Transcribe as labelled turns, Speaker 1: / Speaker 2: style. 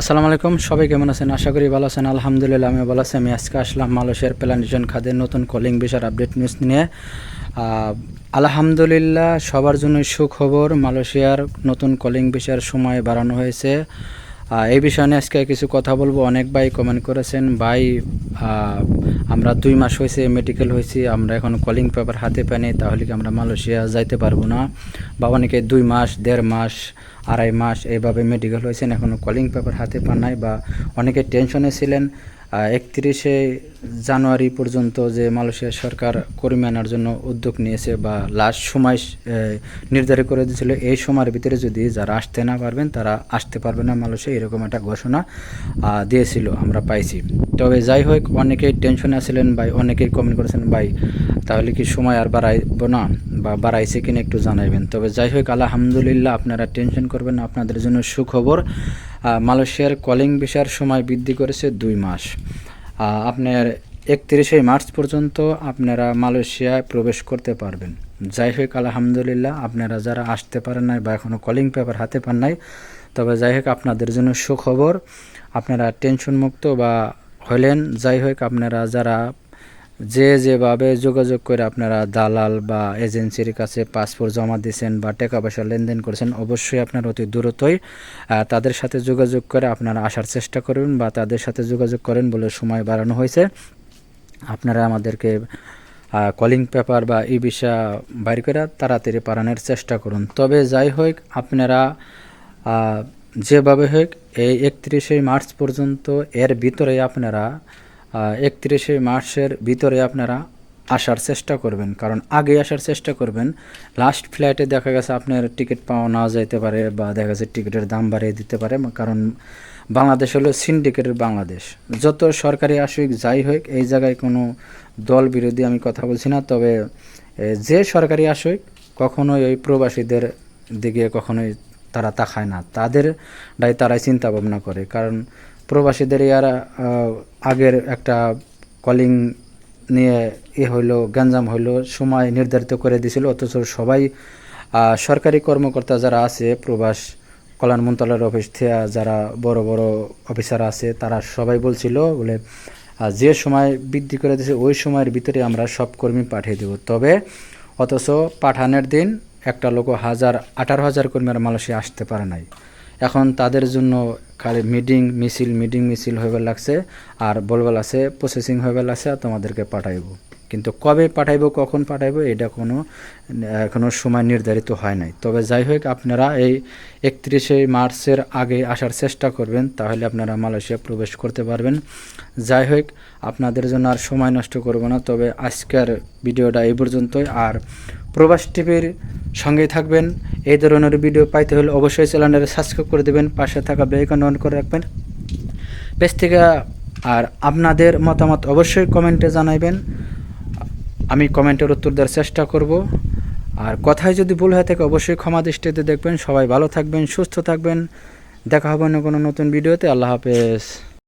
Speaker 1: আসসালামু আলাইকুম, সবাই কেমন আছেন? আশা করি ভালো আছেন। আলহামদুলিল্লাহ আমি ভালো আছি। আমি আজকে আসলাম মালয়েশিয়ার প্ল্যান্টেশন খাদের নতুন কলিং বিষয়ের আপডেট নিউজ নিয়ে। আলহামদুলিল্লাহ, সবার জন্য সুখবর, মালয়েশিয়ার নতুন কলিং বিষয়ের সময় বাড়ানো হয়েছে। এই বিষয়ে নিয়ে আজকে কিছু কথা বলব। অনেক ভাই কমেন্ট করেছেন, ভাই আমরা দুই মাস হয়েছে মেডিকেল হয়েছি আমরা এখন কলিং পেপার হাতে পাইনি, তাহলে কি আমরা মালয়েশিয়া যাইতে পারব না? বা অনেকে দুই মাস, দেড় মাস, আড়াই মাস এইভাবে মেডিকেল হয়েছেন এখনও কলিং পেপার হাতে পান নাই বা অনেকে টেনশনে ছিলেন। একত্রিশে জানুয়ারি পর্যন্ত যে মালয়েশিয়া সরকার কর্মী আনার জন্য উদ্যোগ নিয়েছে বা লাস্ট সময় নির্ধারিত করে দিয়েছিল, এই সময়ের ভিতরে যদি যারা আসতে না পারবেন, তারা আসতে পারবে না মালয়েশিয়া, এরকম একটা ঘোষণা দিয়েছিল, আমরা পাইছি। তবে যাই হোক, অনেকেই টেনশনে আছিলেন ভাই, অনেকেই কমেন্ট করেছেন, ভাই, তাহলে কি সময় আর বাড়াইব না বা বাড়াইছে কিনা একটু জানাইবেন। তবে যাই হোক, আলহামদুলিল্লাহ, আপনারা টেনশন করবেন আপনাদের জন্য সুখবর। মালয়েশিয়ার কলিং ভিসার সময় বৃদ্ধি করেছে দুই মাস। আপনার একত্রিশে মার্চ পর্যন্ত আপনারা মালয়েশিয়ায় প্রবেশ করতে পারবেন। যাই হোক, আলহামদুলিল্লাহ, আপনারা যারা আসতে পারেন নাই বা এখনও কলিং পেপার হাতে পান নাই, তবে যাই হোক, আপনাদের জন্য সুখবর, আপনারা টেনশন মুক্ত বা হলেন। যাই হোক, আপনারা যারা যে যেভাবে যোগাযোগ করে আপনারা দালাল বা এজেন্সির কাছে পাসপোর্ট জমা দিয়েছেন বা টাকা পয়সা লেনদেন করেছেন, অবশ্যই আপনারা অতি দ্রুতই তাদের সাথে যোগাযোগ করে আপনারা আসার চেষ্টা করবেন বা তাদের সাথে যোগাযোগ করেন বলে সময় বাড়ানো হয়েছে। আপনারা আমাদেরকে কলিং পেপার বা ই ভিসা বাইর করে তাড়াতাড়ি পালানোর চেষ্টা করুন। তবে যাই হোক, আপনারা যেভাবে হোক, এই একত্রিশে মার্চ পর্যন্ত এর ভিতরে আপনারা একত্রিশে মার্চের ভিতরে আপনারা আসার চেষ্টা করবেন। কারণ আগে আসার চেষ্টা করবেন। লাস্ট ফ্লাইটে দেখা গেছে আপনার টিকিট পাওয়া না যাইতে পারে বা দেখা গেছে টিকিটের দাম বাড়িয়ে দিতে পারে। কারণ বাংলাদেশ হলো সিন্ডিকেটের বাংলাদেশ। যত সরকারি আসুক, যাই হোক, এই জায়গায় কোনো দল বিরোধী আমি কথা বলছি না। তবে যে সরকারি আসুক, কখনোই ওই প্রবাসীদের দিকে কখনোই তারা তাকায় না। তাদের তারাই চিন্তা ভাবনা করে। কারণ প্রবাসীদের ইয়ার আগের একটা কলিং নিয়ে এ হইল, গ্যাঞ্জাম হইল, সময় নির্ধারিত করে দিয়েছিল অথচ সবাই সরকারি কর্মকর্তা যারা আছে, প্রবাস কল্যাণ মন্ত্রণালয়ের অফিস থেকে যারা বড় বড় অফিসার আছে, তারা সবাই বলছিল, বলে যে সময় বৃদ্ধি করে দিয়েছে ওই সময়ের ভিতরে আমরা সব কর্মী পাঠিয়ে দেব। তবে, অথচ পাঠানোর দিন একটা লোক হাজার, আঠারো হাজার কর্মীরা মালয়েশিয়া আসতে পারে নাই। এখন তাদের জন্য খালি মিটিং, মিছিল মিটিং, মিছিল হইবার লাগছে, আর বলবার আছে প্রসেসিং হইবার লাগছে আর তোমাদেরকে পাঠাইব। কিন্তু কবে পাঠাইব, কখন পাঠাইব, এটা কোনো এখনও সময় নির্ধারিত হয় নাই। তবে যাই হোক, আপনারা এই একত্রিশে মার্চের আগে আসার চেষ্টা করবেন, তাহলে আপনারা মালয়েশিয়া প্রবেশ করতে পারবেন। যাই হোক, আপনাদের জন্য আর সময় নষ্ট করব না, তবে আজকের ভিডিওটা এই পর্যন্তই, আর প্রবাস টিভির সঙ্গেই থাকবেন। এই ধরনের ভিডিও পাইতে হলে অবশ্যই চ্যানেলটা সাবস্ক্রাইব করে দেবেন, পাশে থাকা বেলাইকন অন করে রাখবেন। পেজ থেকে আর আপনাদের মতামত অবশ্যই কমেন্টে জানাইবেন। আমি কমেন্টের উত্তর দেওয়ার চেষ্টা করব। আর কথায় যদি ভুল হয়ে থাকে, অবশ্যই ক্ষমা দৃষ্টিতে দেখবেন। সবাই ভালো থাকবেন, সুস্থ থাকবেন। দেখা হবে না কোনো নতুন ভিডিওতে। আল্লাহ হাফেজ।